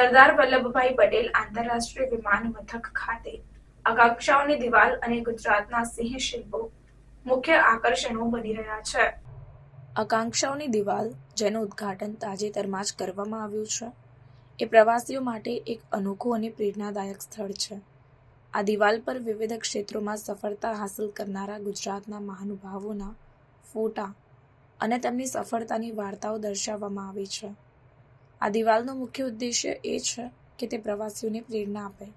સરદાર વલ્લભભાઈ પટેલ આંતરરાષ્ટ્રીય વિમાન મથક ખાતે આકાંક્ષાઓની દિવાલ અને ગુજરાતના સિંહ શિલ્પો મુખ્ય આકર્ષણો બની રહ્યા છે. આકાંક્ષાઓની દિવાલ, જેનું ઉદ્ઘાટન તાજેતરમાં જ કરવામાં આવ્યું છે, એ પ્રવાસીઓ માટે એક અનોખું અને પ્રેરણાદાયક સ્થળ છે. આ દિવાલ પર વિવિધ ક્ષેત્રોમાં સફળતા હાંસલ કરનારા ગુજરાતના મહાનુભાવોના ફોટા અને તેમની સફળતાની વાર્તાઓ દર્શાવવામાં આવી છે. આ દિવાલનો મુખ્ય ઉદ્દેશ્ય એ છે કે તે પ્રવાસીઓને પ્રેરણા આપે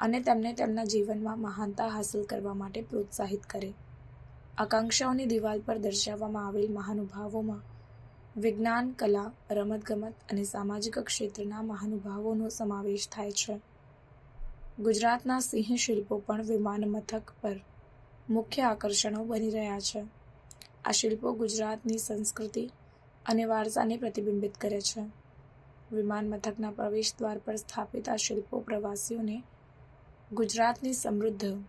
અને તેમને તેમના જીવનમાં મહાનતા હાંસલ કરવા માટે પ્રોત્સાહિત કરે. આકાંક્ષાઓની દિવાલ પર દર્શાવવામાં આવેલ મહાનુભાવોમાં વિજ્ઞાન, કલા, રમતગમત અને સામાજિક ક્ષેત્રના મહાનુભાવોનો સમાવેશ થાય છે. ગુજરાતના સિંહ શિલ્પો પણ વિમાન મથક પર મુખ્ય આકર્ષણો બની રહ્યા છે. આ શિલ્પો ગુજરાતની સંસ્કૃતિ અને વારસાને પ્રતિબિંબિત કરે છે. વિમાન મથકના પ્રવેશ દ્વાર પર સ્થાપિત આ શિલ્પો પ્રવાસીઓને ગુજરાતની સમૃદ્ધ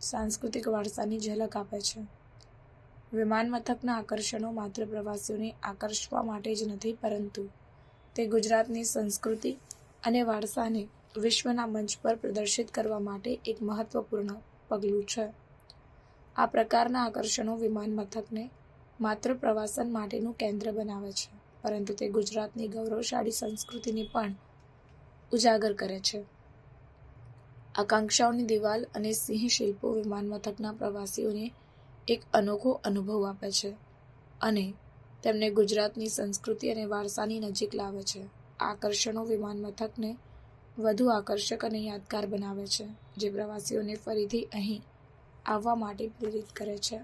સાંસ્કૃતિક વારસાની ઝલક આપે છે. વિમાન મથકના આકર્ષણો માત્ર પ્રવાસીઓને આકર્ષવા માટે જ નથી, પરંતુ તે ગુજરાતની સંસ્કૃતિ અને વારસાને વિશ્વના મંચ પર પ્રદર્શિત કરવા માટે એક મહત્વપૂર્ણ પગલું છે. આ પ્રકારના આકર્ષણો વિમાન મથકને માત્ર પ્રવાસન માટેનું કેન્દ્ર બનાવે છે. પરંતુ તે ગુજરાતની ગૌરવશાળી સંસ્કૃતિને પણ ઉજાગર કરે છે. આકાંક્ષાઓની દિવાલ અને સિંહ શિલ્પો વિમાન મથકના પ્રવાસીઓને એક અનોખો અનુભવ આપે છે અને તેમને ગુજરાતની સંસ્કૃતિ અને વારસાની નજીક લાવે છે. આકર્ષણો વિમાન મથકને વધુ આકર્ષક અને યાદગાર બનાવે છે, જે પ્રવાસીઓને ફરીથી અહીં આવવા માટે પ્રેરિત કરે છે.